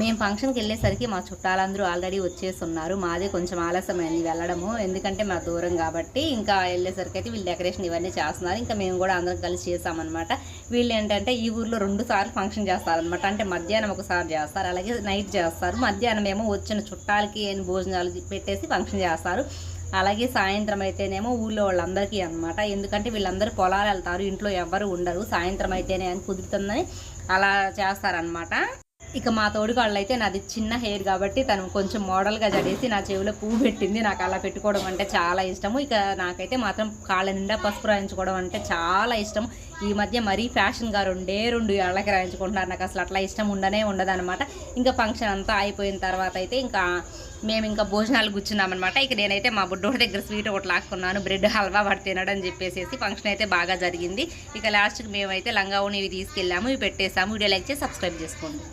మేము ఫంక్షన్కి వెళ్ళేసరికి మా చుట్టాలందరూ ఆల్రెడీ వచ్చేస్తున్నారు మాదే కొంచెం ఆలస్యమైంది వెళ్ళడము. ఎందుకంటే మా దూరం కాబట్టి ఇంకా వెళ్ళేసరికి అయితే వీళ్ళు డెకరేషన్ ఇవన్నీ చేస్తున్నారు. ఇంకా మేము కూడా అందరం కలిసి చేసామన్నమాట. వీళ్ళు ఏంటంటే ఈ ఊర్లో రెండు సార్లు ఫంక్షన్ చేస్తారనమాట అంటే మధ్యాహ్నం ఒకసారి చేస్తారు అలాగే నైట్ చేస్తారు. మధ్యాహ్నం ఏమో వచ్చిన చుట్టాలకి భోజనాలు పెట్టేసి ఫంక్షన్ చేస్తారు. అలాగే సాయంత్రం అయితేనేమో ఊళ్ళో వాళ్ళందరికీ అనమాట ఎందుకంటే వీళ్ళందరూ పొలాలు వెళ్తారు ఇంట్లో ఎవరు ఉండరు. సాయంత్రం అయితేనే అని కుదురుతుందని అలా చేస్తారనమాట ఇక మా తోడుగాళ్ళు అయితే నాది చిన్న హెయిర్ కాబట్టి తను కొంచెం మోడల్గా జడేసి నా చెవిలో పువ్వు పెట్టింది. నాకు అలా పెట్టుకోవడం అంటే చాలా ఇష్టము. ఇక నాకైతే మాత్రం కాళ్ళ నిండా పసుపు రాయించుకోవడం అంటే చాలా ఇష్టం ఈ మధ్య మరీ ఫ్యాషన్గా రెండే రెండు ఏళ్ళకి రాయించుకుంటున్నారు. నాకు అసలు అట్లా ఇష్టం ఉండనే ఉండదన్నమాట. ఇంకా ఫంక్షన్ అంతా అయిపోయిన తర్వాత అయితే ఇంకా మేము ఇంకా భోజనాలు కూర్చున్నామన్నమాట. ఇక నేనైతే మా బుడ్డోడి దగ్గర స్వీట్ ఒకటి లాక్కున్నాను. బ్రెడ్ హల్వా వాడు తినడం చెప్పేసి ఫంక్షన్ అయితే బాగా జరిగింది. ఇక లాస్ట్కి మేమైతే లంగా ఇవి తీసుకెళ్ళాము. ఇవి పెట్టేసాము. వీడియో లైక్ చేసి సబ్స్క్రైబ్ చేసుకోండి.